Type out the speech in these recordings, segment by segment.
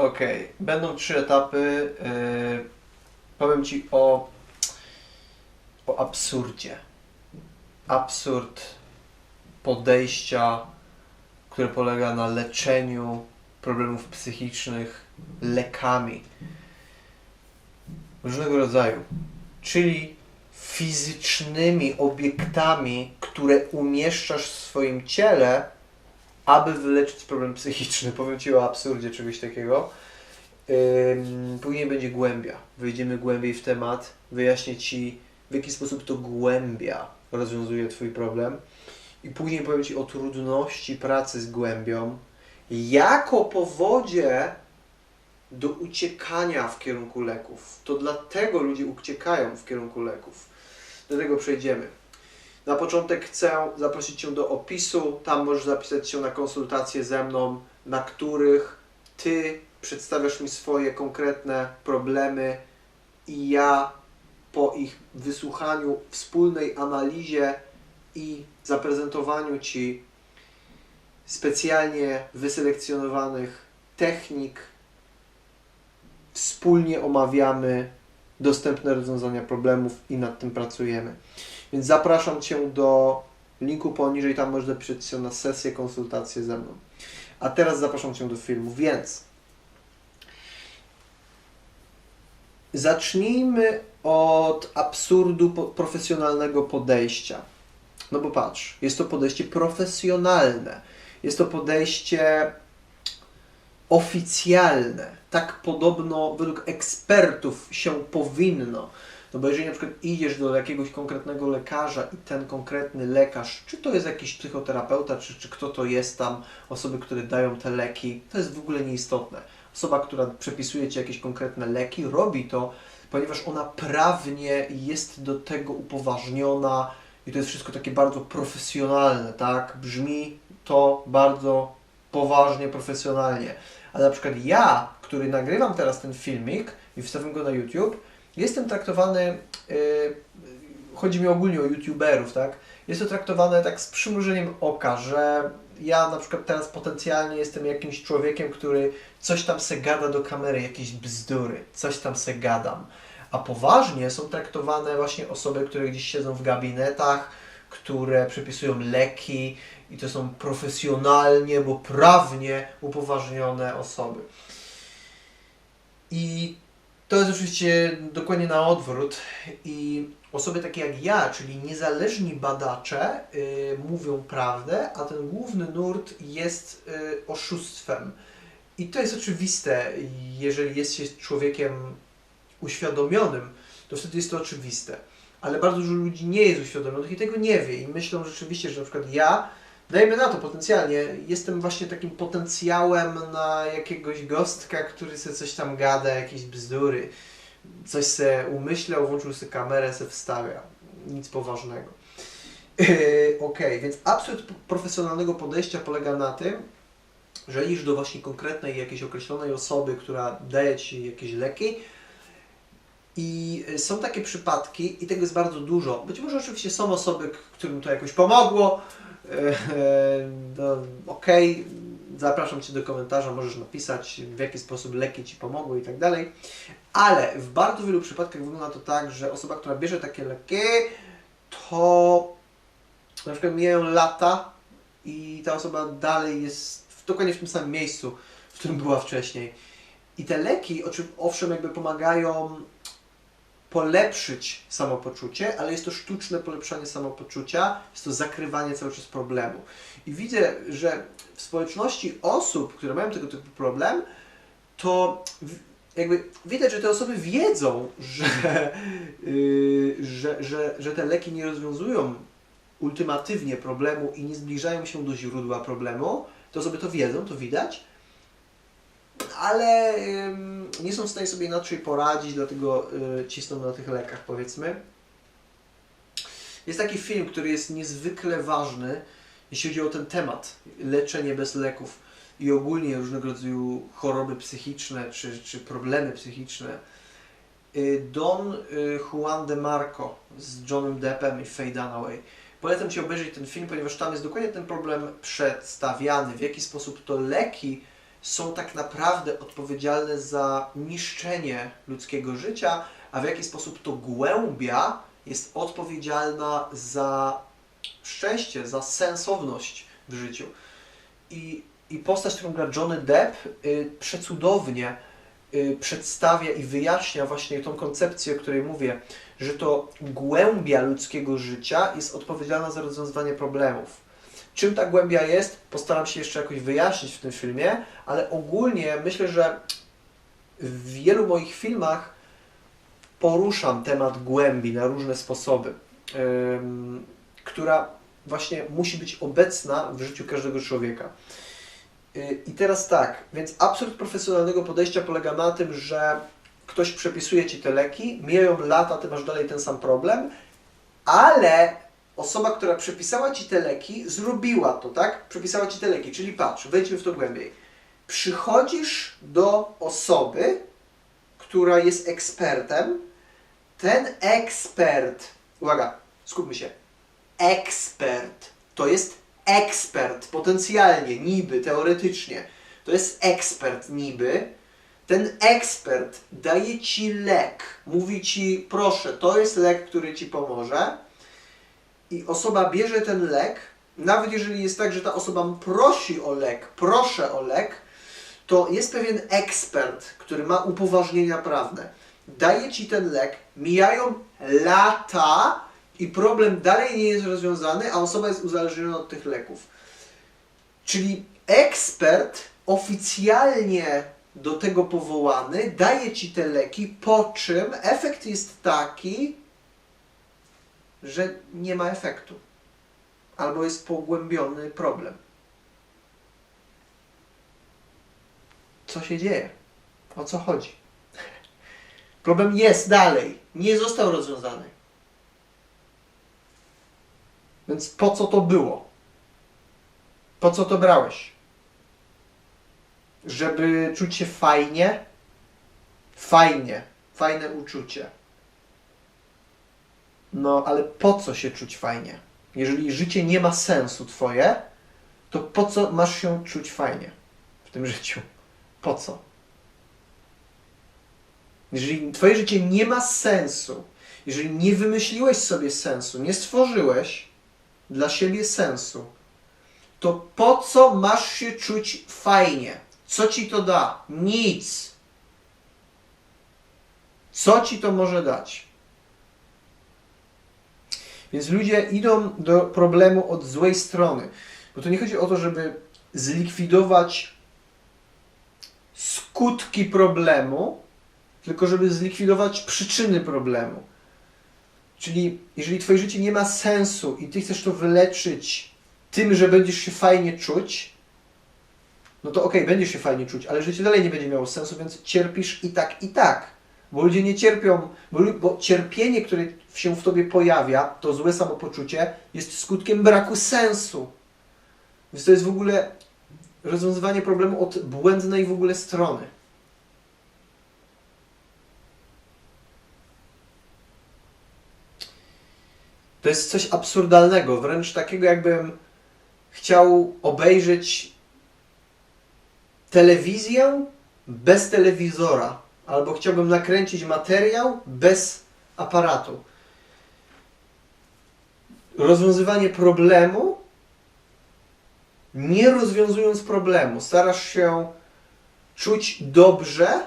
Okej, będą trzy etapy. Yy, powiem Ci o, o absurdzie. Absurd podejścia, które polega na leczeniu problemów psychicznych lekami różnego rodzaju, czyli fizycznymi obiektami, które umieszczasz w swoim ciele, aby wyleczyć problem psychiczny. Powiem Ci o absurdzie czegoś takiego. Później będzie głębia. Wyjdziemy głębiej w temat. Wyjaśnię Ci, w jaki sposób to głębia rozwiązuje Twój problem. I później powiem Ci o trudności pracy z głębią, jako powodzie do uciekania w kierunku leków. To dlatego ludzie uciekają w kierunku leków. Do tego przejdziemy. Na początek chcę zaprosić Cię do opisu. Tam możesz zapisać się na konsultacje ze mną, na których Ty przedstawiasz mi swoje konkretne problemy i ja po ich wysłuchaniu, wspólnej analizie i zaprezentowaniu Ci specjalnie wyselekcjonowanych technik, wspólnie omawiamy dostępne rozwiązania problemów i nad tym pracujemy. Więc zapraszam Cię do linku poniżej, tam możesz zapisać się na sesję, konsultację ze mną. A teraz zapraszam Cię do filmu, więc zacznijmy od absurdu profesjonalnego podejścia. No bo patrz, jest to podejście profesjonalne, jest to podejście oficjalne. Tak podobno według ekspertów się powinno. No bo jeżeli na przykład idziesz do jakiegoś konkretnego lekarza i ten konkretny lekarz, czy to jest jakiś psychoterapeuta, czy, czy kto to jest tam, osoby, które dają te leki, to jest w ogóle nieistotne. Osoba, która przepisuje Ci jakieś konkretne leki, robi to, ponieważ ona prawnie jest do tego upoważniona i to jest wszystko takie bardzo profesjonalne, tak? Brzmi to bardzo poważnie, profesjonalnie. Ale na przykład ja, który nagrywam teraz ten filmik i wstawiam go na YouTube, jestem traktowany, yy, chodzi mi ogólnie o YouTuberów, tak? Jest to traktowane tak z przymrużeniem oka, że ja na przykład teraz potencjalnie jestem jakimś człowiekiem, który coś tam se gada do kamery, jakieś bzdury, coś tam se gadam. A poważnie są traktowane właśnie osoby, które gdzieś siedzą w gabinetach, które przepisują leki i to są profesjonalnie, bo prawnie upoważnione osoby. I to jest oczywiście dokładnie na odwrót i osoby takie jak ja, czyli niezależni badacze, y, mówią prawdę, a ten główny nurt jest y, oszustwem. I to jest oczywiste, jeżeli jest się człowiekiem uświadomionym, to wtedy jest to oczywiste. Ale bardzo dużo ludzi nie jest uświadomionych i tego nie wie i myślą rzeczywiście, że na przykład ja, dajmy na to potencjalnie, jestem właśnie takim potencjałem na jakiegoś gostka, który sobie coś tam gada, jakieś bzdury, coś se umyślał, włączył sobie kamerę, se wstawia. Nic poważnego. Yy, Okej, więc absurd profesjonalnego podejścia polega na tym, że idziesz do właśnie konkretnej jakiejś określonej osoby, która daje Ci jakieś leki i są takie przypadki i tego jest bardzo dużo. Być może oczywiście są osoby, którym to jakoś pomogło. No, Okej, zapraszam Cię do komentarza, możesz napisać w jaki sposób leki Ci pomogły i tak dalej. Ale w bardzo wielu przypadkach wygląda to tak, że osoba, która bierze takie leki, to na przykład mijają lata i ta osoba dalej jest w, dokładnie w tym samym miejscu, w którym była wcześniej. I te leki, owszem, jakby pomagają polepszyć samopoczucie, ale jest to sztuczne polepszanie samopoczucia, jest to zakrywanie cały czas problemu. I widzę, że w społeczności osób, które mają tego typu problem, to jakby widać, że te osoby wiedzą, że, yy, że, że, że te leki nie rozwiązują ultimatywnie problemu i nie zbliżają się do źródła problemu. Te osoby to wiedzą, to widać, ale nie są w stanie sobie inaczej poradzić, dlatego y, cisną na tych lekach, powiedzmy. Jest taki film, który jest niezwykle ważny, jeśli chodzi o ten temat leczenie bez leków i ogólnie różnego rodzaju choroby psychiczne czy, czy problemy psychiczne. Y, Don y, Juan de Marco z Johnem Deppem i Faye Dunaway. Polecam Ci obejrzeć ten film, ponieważ tam jest dokładnie ten problem przedstawiany, w jaki sposób to leki są tak naprawdę odpowiedzialne za niszczenie ludzkiego życia, a w jaki sposób to głębia jest odpowiedzialna za szczęście, za sensowność w życiu. I, i postać, którą gra Johnny Depp, y, przecudownie y, przedstawia i wyjaśnia właśnie tą koncepcję, o której mówię, że to głębia ludzkiego życia jest odpowiedzialna za rozwiązywanie problemów. Czym ta głębia jest, postaram się jeszcze jakoś wyjaśnić w tym filmie, ale ogólnie myślę, że w wielu moich filmach poruszam temat głębi na różne sposoby, ym, która właśnie musi być obecna w życiu każdego człowieka. Y, I teraz tak, więc absurd profesjonalnego podejścia polega na tym, że ktoś przepisuje ci te leki, mijają lata, ty masz dalej ten sam problem, ale osoba, która przepisała ci te leki, zrobiła to, tak? Przepisała ci te leki, czyli patrz, wejdźmy w to głębiej. Przychodzisz do osoby, która jest ekspertem, ten ekspert, uwaga, skupmy się, ekspert to jest ekspert, potencjalnie, niby, teoretycznie. To jest ekspert niby. Ten ekspert daje ci lek, mówi ci, proszę, to jest lek, który ci pomoże. I osoba bierze ten lek, nawet jeżeli jest tak, że ta osoba prosi o lek, proszę o lek, to jest pewien ekspert, który ma upoważnienia prawne. Daje ci ten lek, mijają lata i problem dalej nie jest rozwiązany, a osoba jest uzależniona od tych leków. Czyli ekspert oficjalnie do tego powołany daje ci te leki, po czym efekt jest taki, że nie ma efektu. Albo jest pogłębiony problem. Co się dzieje? O co chodzi? Problem jest dalej. Nie został rozwiązany. Więc po co to było? Po co to brałeś? Żeby czuć się fajnie? Fajnie. Fajne uczucie. No, ale po co się czuć fajnie? Jeżeli życie nie ma sensu twoje, to po co masz się czuć fajnie w tym życiu? Po co? Jeżeli twoje życie nie ma sensu, jeżeli nie wymyśliłeś sobie sensu, nie stworzyłeś dla siebie sensu, to po co masz się czuć fajnie? Co ci to da? Nic. Co ci to może dać? Więc ludzie idą do problemu od złej strony. Bo to nie chodzi o to, żeby zlikwidować skutki problemu, tylko żeby zlikwidować przyczyny problemu. Czyli jeżeli twoje życie nie ma sensu i ty chcesz to wyleczyć tym, że będziesz się fajnie czuć, no to okej, będziesz się fajnie czuć, ale życie dalej nie będzie miało sensu, więc cierpisz i tak, i tak. Bo ludzie nie cierpią, bo, bo cierpienie, które się w tobie pojawia, to złe samopoczucie, jest skutkiem braku sensu. Więc to jest w ogóle rozwiązywanie problemu od błędnej w ogóle strony. To jest coś absurdalnego, wręcz takiego, jakbym chciał obejrzeć telewizję bez telewizora, albo chciałbym nakręcić materiał bez aparatu. Rozwiązywanie problemu, nie rozwiązując problemu, starasz się czuć dobrze,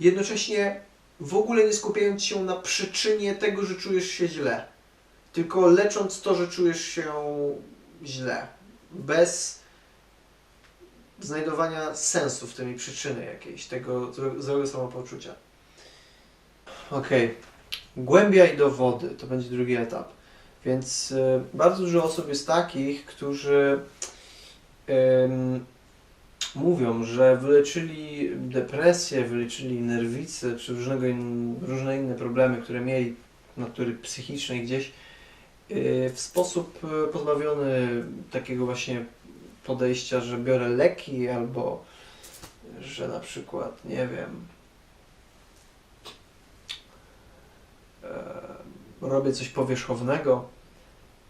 jednocześnie w ogóle nie skupiając się na przyczynie tego, że czujesz się źle. Tylko lecząc to, że czujesz się źle, bez znajdowania sensu w tym i przyczyny jakiejś, tego złe- złego samopoczucia. Okej. Głębia i dowody to będzie drugi etap. Więc y, bardzo dużo osób jest takich, którzy ym, mówią, że wyleczyli depresję, wyleczyli nerwicę, czy różnego in, różne inne problemy, które mieli natury psychicznej gdzieś, y, w sposób y, pozbawiony takiego właśnie podejścia, że biorę leki albo że na przykład, nie wiem, e, robię coś powierzchownego.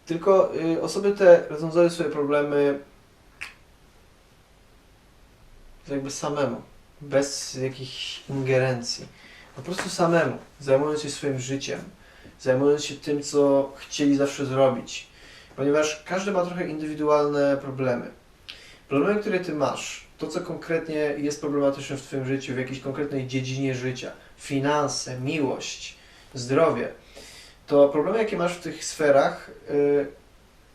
Tylko y, osoby te rozwiązały swoje problemy jakby samemu, bez jakichś ingerencji. Po prostu samemu, zajmując się swoim życiem, zajmując się tym, co chcieli zawsze zrobić. Ponieważ każdy ma trochę indywidualne problemy. Problemy, które ty masz, to co konkretnie jest problematyczne w twoim życiu, w jakiejś konkretnej dziedzinie życia, finanse, miłość, zdrowie, to problemy, jakie masz w tych sferach, yy,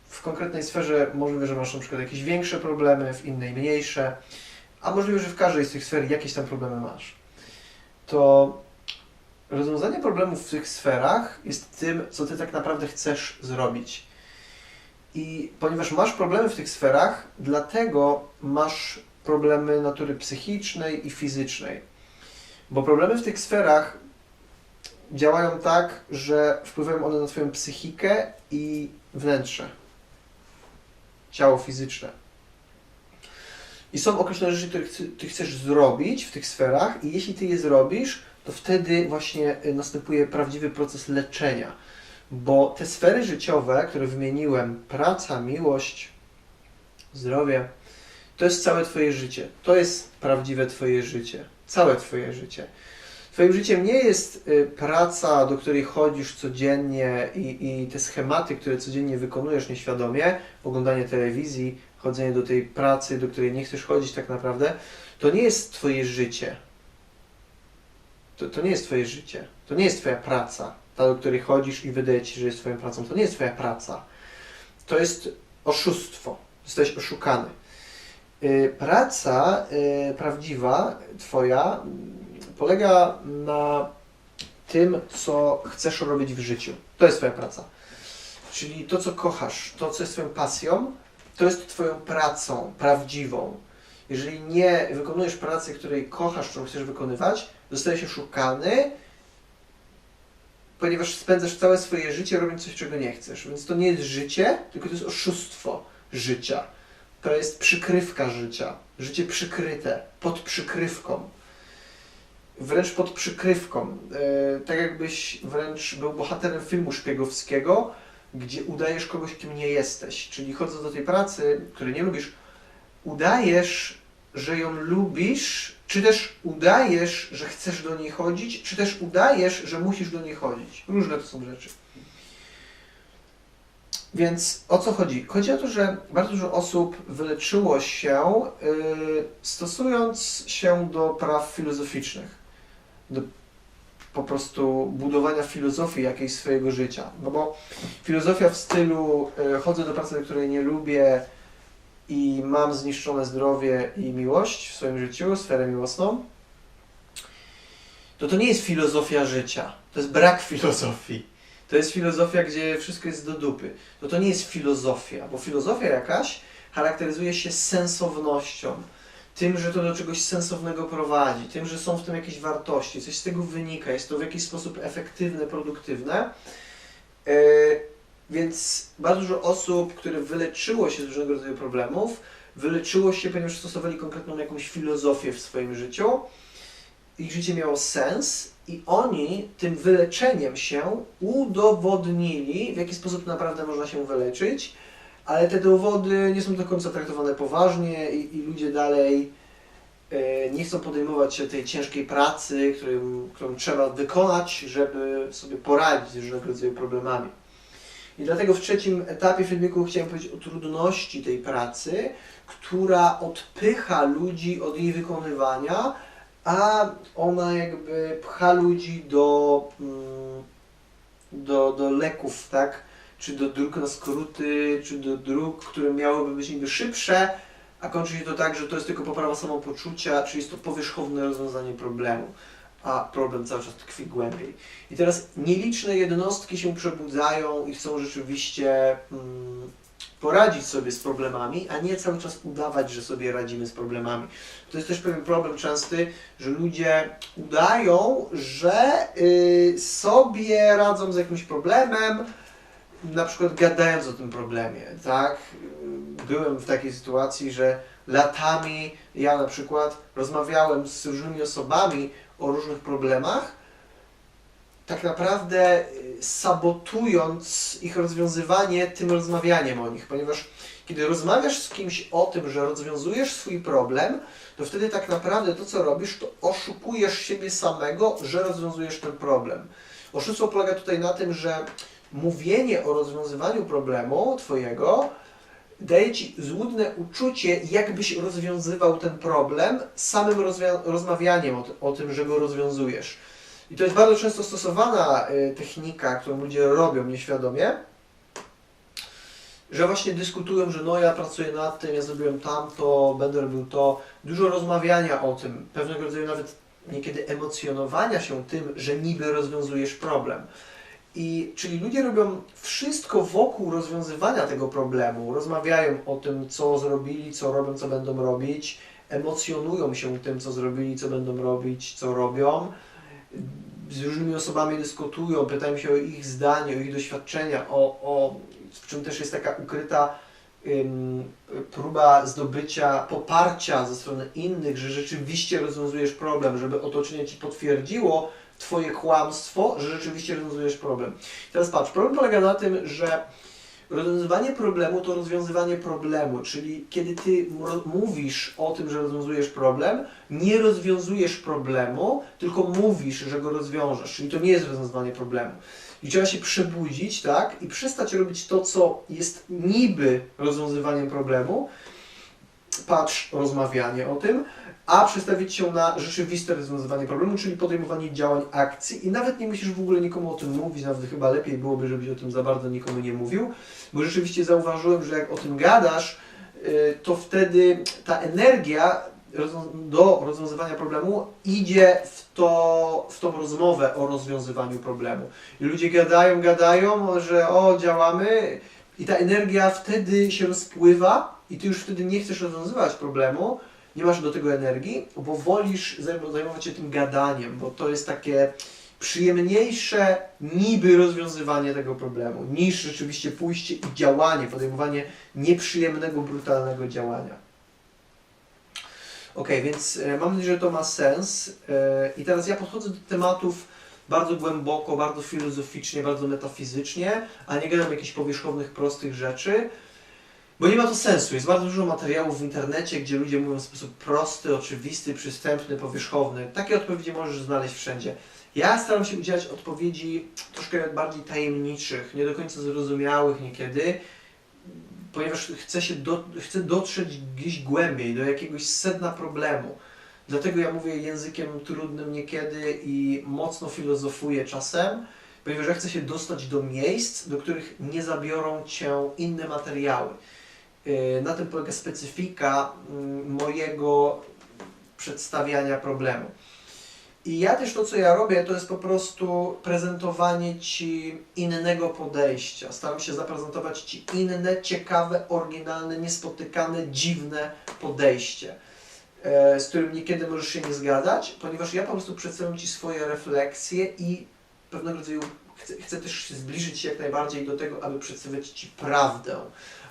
w konkretnej sferze możliwe, że masz na przykład jakieś większe problemy, w innej mniejsze, a możliwe, że w każdej z tych sfer jakieś tam problemy masz. To rozwiązanie problemów w tych sferach jest tym, co ty tak naprawdę chcesz zrobić. I ponieważ masz problemy w tych sferach, dlatego masz problemy natury psychicznej i fizycznej. Bo problemy w tych sferach działają tak, że wpływają one na Twoją psychikę i wnętrze, ciało fizyczne. I są określone rzeczy, które Ty chcesz zrobić w tych sferach, i jeśli Ty je zrobisz, to wtedy właśnie y, następuje prawdziwy proces leczenia. Bo te sfery życiowe, które wymieniłem, praca, miłość, zdrowie, to jest całe Twoje życie. To jest prawdziwe Twoje życie. Całe Twoje życie. Twoim życiem nie jest y, praca, do której chodzisz codziennie i, i te schematy, które codziennie wykonujesz nieświadomie, oglądanie telewizji, chodzenie do tej pracy, do której nie chcesz chodzić tak naprawdę, to nie jest Twoje życie. To, to nie jest Twoje życie. To nie jest Twoja praca. Ta, do której chodzisz i wydaje Ci że jest Twoją pracą. To nie jest Twoja praca. To jest oszustwo. Jesteś oszukany. Y, Praca y, prawdziwa, Twoja, polega na tym, co chcesz robić w życiu. To jest Twoja praca. Czyli to, co kochasz, to, co jest Twoją pasją, to jest Twoją pracą prawdziwą. Jeżeli nie wykonujesz pracy, której kochasz, którą chcesz wykonywać, zostajesz oszukany, ponieważ spędzasz całe swoje życie robiąc coś, czego nie chcesz. Więc to nie jest życie, tylko to jest oszustwo życia. To jest przykrywka życia. Życie przykryte, pod przykrywką. Wręcz pod przykrywką. E, tak jakbyś wręcz był bohaterem filmu szpiegowskiego, gdzie udajesz kogoś, kim nie jesteś. Czyli chodząc do tej pracy, której nie lubisz, udajesz, że ją lubisz, czy też udajesz, że chcesz do niej chodzić, czy też udajesz, że musisz do niej chodzić. Różne to są rzeczy. Więc o co chodzi? Chodzi o to, że bardzo dużo osób wyleczyło się yy, stosując się do praw filozoficznych, do po prostu budowania filozofii jakiejś swojego życia. No bo filozofia w stylu yy, chodzę do pracy, której nie lubię i mam zniszczone zdrowie i miłość w swoim życiu, sferę miłosną, to to nie jest filozofia życia. To jest brak filozofii. To jest filozofia, gdzie wszystko jest do dupy. To to nie jest filozofia, bo filozofia jakaś charakteryzuje się sensownością. Tym, że to do czegoś sensownego prowadzi, tym, że są w tym jakieś wartości, coś z tego wynika, jest to w jakiś sposób efektywne, produktywne. Yy, więc bardzo dużo osób, które wyleczyło się z różnego rodzaju problemów, wyleczyło się, ponieważ stosowali konkretną jakąś filozofię w swoim życiu. Ich życie miało sens i oni tym wyleczeniem się udowodnili, w jaki sposób naprawdę można się wyleczyć, ale te dowody nie są do końca traktowane poważnie i, i ludzie dalej e, nie chcą podejmować się tej ciężkiej pracy, którą, którą trzeba wykonać, żeby sobie poradzić z różnego rodzaju problemami. I dlatego w trzecim etapie filmiku chciałem powiedzieć o trudności tej pracy, która odpycha ludzi od jej wykonywania, a ona jakby pcha ludzi do, mm, do, do leków, tak? Czy do dróg na skróty, czy do dróg, które miałyby być niby szybsze, a kończy się to tak, że to jest tylko poprawa samopoczucia, czy jest to powierzchowne rozwiązanie problemu, a problem cały czas tkwi głębiej. I teraz nieliczne jednostki się przebudzają i chcą rzeczywiście mm, poradzić sobie z problemami, a nie cały czas udawać, że sobie radzimy z problemami. To jest też pewien problem częsty, że ludzie udają, że y, sobie radzą z jakimś problemem, na przykład gadając o tym problemie, tak? Byłem w takiej sytuacji, że latami ja na przykład rozmawiałem z różnymi osobami o różnych problemach, tak naprawdę y, sabotując ich rozwiązywanie tym rozmawianiem o nich, ponieważ Kiedy rozmawiasz z kimś o tym, że rozwiązujesz swój problem, to wtedy tak naprawdę to, co robisz, to oszukujesz siebie samego, że rozwiązujesz ten problem. Oszustwo polega tutaj na tym, że mówienie o rozwiązywaniu problemu Twojego daje Ci złudne uczucie, jakbyś rozwiązywał ten problem samym rozmawianiem o, o tym, że go rozwiązujesz. I to jest bardzo często stosowana y, technika, którą ludzie robią nieświadomie, że właśnie dyskutują, że no ja pracuję nad tym, ja zrobiłem tamto, będę robił to. Dużo rozmawiania o tym, pewnego rodzaju nawet niekiedy emocjonowania się tym, że niby rozwiązujesz problem. I czyli ludzie robią wszystko wokół rozwiązywania tego problemu. Rozmawiają o tym, co zrobili, co robią, co będą robić, emocjonują się tym, co zrobili, co będą robić, co robią. Z różnymi osobami dyskutują, pytają się o ich zdanie, o ich doświadczenia, o, o w czym też jest taka ukryta ym, próba zdobycia poparcia ze strony innych, że rzeczywiście rozwiązujesz problem, żeby otoczenie ci potwierdziło Twoje kłamstwo, że rzeczywiście rozwiązujesz problem. Teraz patrz, problem polega na tym, że rozwiązywanie problemu to rozwiązywanie problemu, czyli kiedy Ty mówisz o tym, że rozwiązujesz problem, nie rozwiązujesz problemu, tylko mówisz, że go rozwiążesz, czyli to nie jest rozwiązywanie problemu. I trzeba się przebudzić, tak, i przestać robić to, co jest niby rozwiązywaniem problemu, patrz, rozmawianie o tym, a przestawić się na rzeczywiste rozwiązywanie problemu, czyli podejmowanie działań, akcji i nawet nie musisz w ogóle nikomu o tym mówić, nawet chyba lepiej byłoby, żebyś o tym za bardzo nikomu nie mówił, bo rzeczywiście zauważyłem, że jak o tym gadasz, y, to wtedy ta energia do rozwiązywania problemu idzie w, to, w tą rozmowę o rozwiązywaniu problemu. I ludzie gadają, gadają, że o, działamy i ta energia wtedy się rozpływa i ty już wtedy nie chcesz rozwiązywać problemu, nie masz do tego energii, bo wolisz zajm- zajmować się tym gadaniem, bo to jest takie przyjemniejsze niby rozwiązywanie tego problemu, niż rzeczywiście pójście i działanie, podejmowanie nieprzyjemnego, brutalnego działania. Ok, więc e, mam nadzieję, że to ma sens. E, I teraz ja podchodzę do tematów bardzo głęboko, bardzo filozoficznie, bardzo metafizycznie, a nie gadam jakichś powierzchownych, prostych rzeczy. Bo nie ma to sensu. Jest bardzo dużo materiałów w internecie, gdzie ludzie mówią w sposób prosty, oczywisty, przystępny, powierzchowny. Takie odpowiedzi możesz znaleźć wszędzie. Ja staram się udzielać odpowiedzi troszkę bardziej tajemniczych, nie do końca zrozumiałych niekiedy, ponieważ chcę, się do, chcę dotrzeć gdzieś głębiej, do jakiegoś sedna problemu. Dlatego ja mówię językiem trudnym niekiedy i mocno filozofuję czasem, ponieważ ja chcę się dostać do miejsc, do których nie zabiorą cię inne materiały. Yy, Na tym polega specyfika mm, mojego przedstawiania problemu. I ja też to, co ja robię, to jest po prostu prezentowanie Ci innego podejścia. Staram się zaprezentować Ci inne, ciekawe, oryginalne, niespotykane, dziwne podejście, e, z którym niekiedy możesz się nie zgadzać, ponieważ ja po prostu przedstawiam Ci swoje refleksje i pewnego rodzaju chcę, chcę też zbliżyć się jak najbardziej do tego, aby przedstawiać Ci prawdę,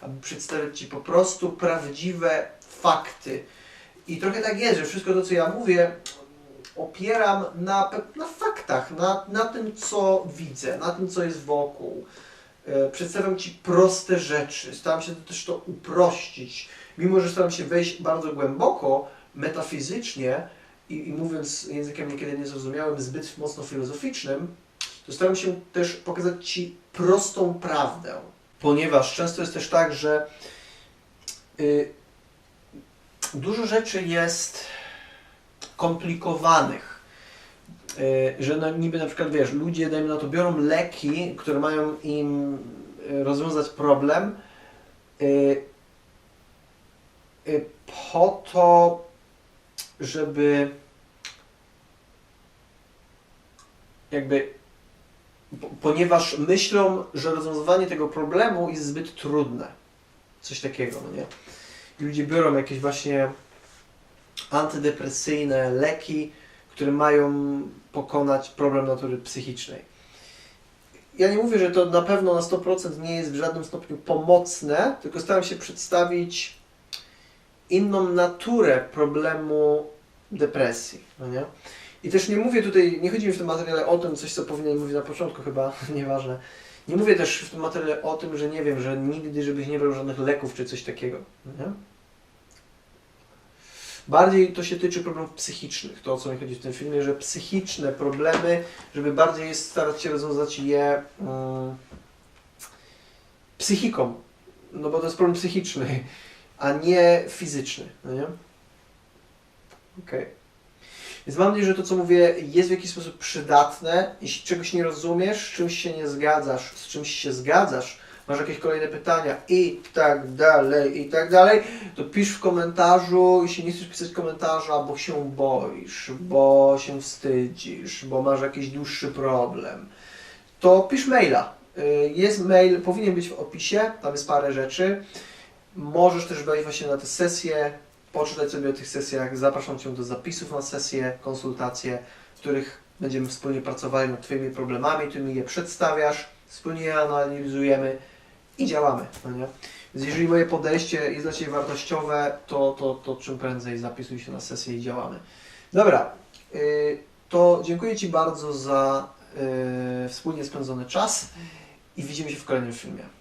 aby przedstawiać Ci po prostu prawdziwe fakty. I trochę tak jest, że wszystko to, co ja mówię, opieram na, na faktach, na, na tym, co widzę, na tym, co jest wokół. E, Przedstawiam Ci proste rzeczy, staram się też to uprościć. Mimo, że staram się wejść bardzo głęboko, metafizycznie i, i mówiąc językiem niekiedy niezrozumiałym, zbyt mocno filozoficznym, to staram się też pokazać Ci prostą prawdę. Ponieważ często jest też tak, że y, dużo rzeczy jest komplikowanych. Y, Że niby na przykład wiesz, ludzie dajmy na to biorą leki, które mają im y, rozwiązać problem y, y, po to, żeby jakby ponieważ myślą, że rozwiązywanie tego problemu jest zbyt trudne. Coś takiego, no nie? I ludzie biorą jakieś właśnie antydepresyjne leki, które mają pokonać problem natury psychicznej. Ja nie mówię, że to na pewno na 100% nie jest w żadnym stopniu pomocne, tylko staram się przedstawić inną naturę problemu depresji. No nie? I też nie mówię tutaj, nie chodzi mi w tym materiale o tym, coś co powinien mówić na początku chyba, nieważne. Nie mówię też w tym materiale o tym, że nie wiem, że nigdy, żebyś nie brał żadnych leków czy coś takiego. Nie? Bardziej to się tyczy problemów psychicznych, to o co mi chodzi w tym filmie, że psychiczne problemy, żeby bardziej starać się rozwiązać je mm, psychiką, no bo to jest problem psychiczny, a nie fizyczny, no nie? Okej. Więc mam nadzieję, że to, co mówię, jest w jakiś sposób przydatne. Jeśli czegoś nie rozumiesz, z czymś się nie zgadzasz, z czymś się zgadzasz, masz jakieś kolejne pytania i tak dalej, i tak dalej, to pisz w komentarzu. Jeśli nie chcesz pisać komentarza, bo się boisz, bo się wstydzisz, bo masz jakiś dłuższy problem, to pisz maila. Y, Jest mail, powinien być w opisie, tam jest parę rzeczy. Możesz też wejść właśnie na te sesje, poczytać sobie o tych sesjach. Zapraszam Cię do zapisów na sesje, konsultacje, w których będziemy wspólnie pracowali nad Twoimi problemami, Ty mi je przedstawiasz, wspólnie je analizujemy i działamy. No nie? Więc jeżeli moje podejście jest dla Ciebie wartościowe, to, to, to czym prędzej zapisuj się na sesję i działamy. Dobra, y, to dziękuję Ci bardzo za y, wspólnie spędzony czas i widzimy się w kolejnym filmie.